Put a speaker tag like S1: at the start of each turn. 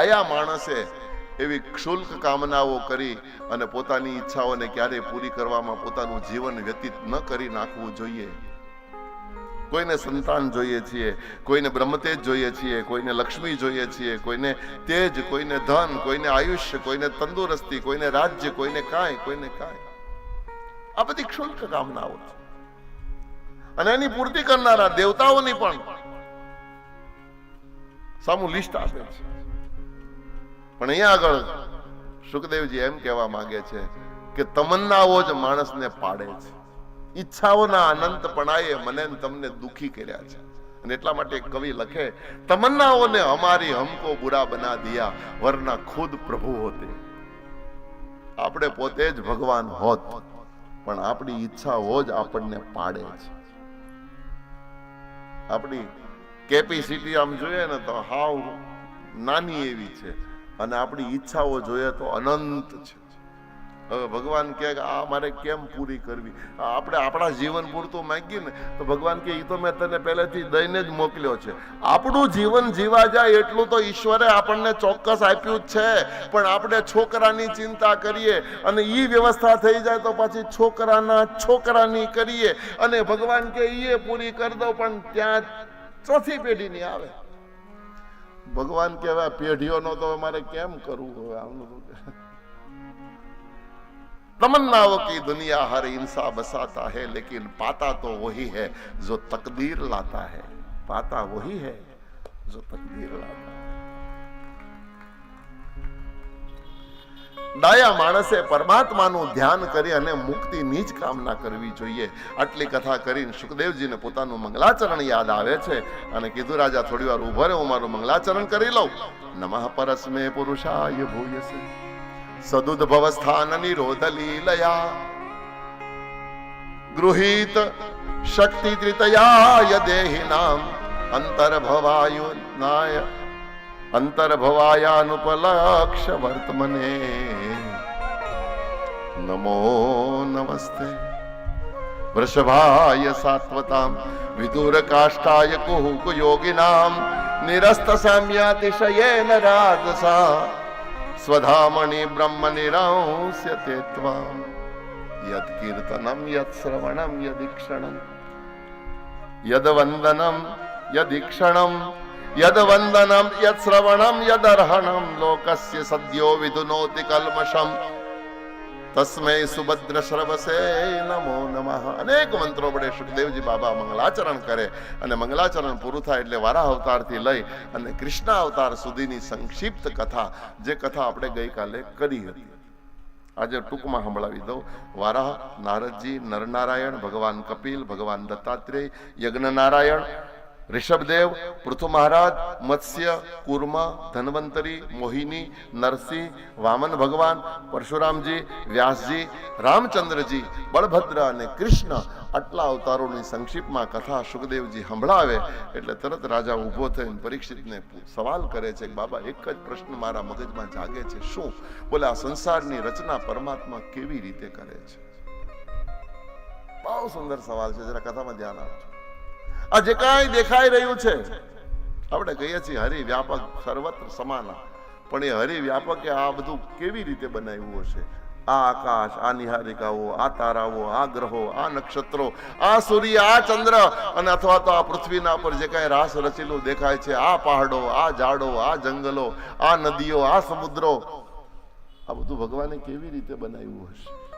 S1: ડાયા માણસે એવી ક્ષુલ્ક કામનાઓ કરી અને પોતાની ઈચ્છાઓને ક્યારેય પૂરી કરવામાં, પોતાનું જીવન વ્યતીત ન કરી નાખવું જોઈએ. કોઈને સંતાન જોઈએ છીએ, કોઈને બ્રહ્મતેજ જોઈએ છીએ, કોઈને લક્ષ્મી જોઈએ છીએ, કોઈને તેજ, કોઈને ધન, કોઈને આયુષ્ય, કોઈને તંદુરસ્તી, કોઈને રાજ્ય, કોઈને કાંઈ કોઈને કાંઈ. આ બધી ક્ષુલ્ક કામનાઓ છે. અને એની પૂર્તિ કરનારા દેવતાઓની પણ સામુ લિસ્ટ આપે છે. પણ અહીંયા આગળ સુખદેવજી એમ કહેવા માંગે છે કે તમન્નાઓ જ માણસને પાડે છે. ઈચ્છાઓના અનંતપણાએ મને તમને દુખી કર્યા છે. અને એટલા માટે એક કવિ લખે, તમન્નાઓને અમારી હમકો બુરા બના દિયા, વરના ખુદ પ્રભુ હોતે. આપણે પોતે જ ભગવાન હોત, પણ આપણી ઈચ્છાઓ જ આપણને પાડે છે. આપણી કેપેસિટી આમ જોઈએ ને તો હાવ નાની એવી છે. અને આપણી ઈચ્છાઓ જોઈએ તો અનંત છે. હવે ભગવાન કહે કે આ મારે કેમ પૂરી કરવી? આપણે આપણા જીવન પૂરતું માંગીએ ને, તો ભગવાન કે એ તો મેં તને પહેલેથી દઈને જ મોકલ્યો છે. આપણું જીવન જીવા જાય એટલું તો ઈશ્વરે આપણને ચોક્કસ આપ્યું જ છે. પણ આપણે છોકરાની ચિંતા કરીએ અને એ વ્યવસ્થા થઈ જાય તો પછી છોકરાના છોકરાની કરીએ. અને ભગવાન કે એ પૂરી કરી દો પણ ત્યાં ચોથી પેઢીની આવે. ભગવાન કહેવાય પેઢીઓનો તો મારે કેમ કરવું હવે આમનું तमन्नाओं की दुनिया हर इंसान बसाता है लेकिन पाता तो वही है जो तकदीर लाता है पाता वही है जो तकदीर लाता है ડાયા માણસે પરમાત્માનું ધ્યાન કરી અને મુક્તિની જ કામના કરવી જોઈએ. આટલી કથા કરીને સુખદેવજીને પોતાનું મંગલાચરણ યાદ આવે છે અને કીધું, રાજા થોડી વાર ઊભો હું મારું મંગલાચરણ કરી લઉં. નમઃ પરસ્મે પુરુષાય ભૂયસે. સદુદ્ભવ સ્થાન નિરોધ લીલયા. ગૃહીત શક્તિ ત્રિતયાય દેહિનામ. અંતર્ભવાયુનાય અંતર્ભવાયાનુપલક્ષ વર્તમને નમો નમસ્તે વૃષભાય સાત્વતામ વિદુર કાષ્ટાય કુહુક યોગિનામ નિરસ્ત સામ્યાતિશયેન રાજસા સ્વધામણી બ્રહ્મ નિરાંસ્યતે ત્વામ યદ કીર્તનમ યદ શ્રવણમ યદ વંદનમ યદ શ્રવણમ યદર્હણમ લોકસ્ય સદ્યો વિધુનોતિ કલ્મષમ તસ્મૈ સુભદ્ર શ્રવસે નમો નમઃ અનેક મંત્રો વડે સુખદેવજી બાબા મંગલાચરણ કરે અને મંગલાચરણ પૂરું થાય એટલે વારા અવતારથી લઈ અને કૃષ્ણ અવતાર સુધીની સંક્ષિપ્ત કથા જે કથા આપણે ગઈકાલે કરી હતી આજે ટૂંકમાં સંભળાવી દઉં વારાહ નારદજી નરનારાયણ ભગવાન કપિલ ભગવાન દત્તાત્રેય યજ્ઞ ઋષભદેવ પૃથુ મહારાજ મત્સ્ય કુર્મ ધનવંતરી મોહિની નરસિંહ વામન ભગવાન પરશુરામજી વ્યાસજી રામચંદ્રજી બળભદ્ર અને કૃષ્ણ આટલા અવતારોની સંક્ષિપ્તમાં કથા સુખદેવજી સંભળાવે એટલે તરત રાજા ઊભો થઈને પરીક્ષિતને સવાલ કરે છે કે, બાબા, એક જ પ્રશ્ન મારા મગજમાં જાગે છે. શું? બોલે, આ સંસારની રચના પરમાત્મા કેવી રીતે કરે છે? બહુ સુંદર સવાલ છે. જરા કથામાં ધ્યાન આપજો. આ જે કાંઈ દેખાઈ રહ્યું છે, આપણે કહીએ છીએ હરિ વ્યાપક સર્વત્ર સમાના. પણ એ હરિ વ્યાપકે આ બધું કેવી રીતે બનાવ્યું હશે? આ આકાશ, આ નિહારિકાઓ, આ તારાઓ, આ ગ્રહો, આ નક્ષત્રો, આ સૂર્ય, આ ચંદ્ર, અને અથવા તો આ પૃથ્વીના પર જે કાંઈ રાસ રચેલું દેખાય છે, આ પહાડો, આ ઝાડો, આ જંગલો, આ નદીઓ, આ સમુદ્રો, આ બધું ભગવાને કેવી રીતે બનાવ્યું હશે?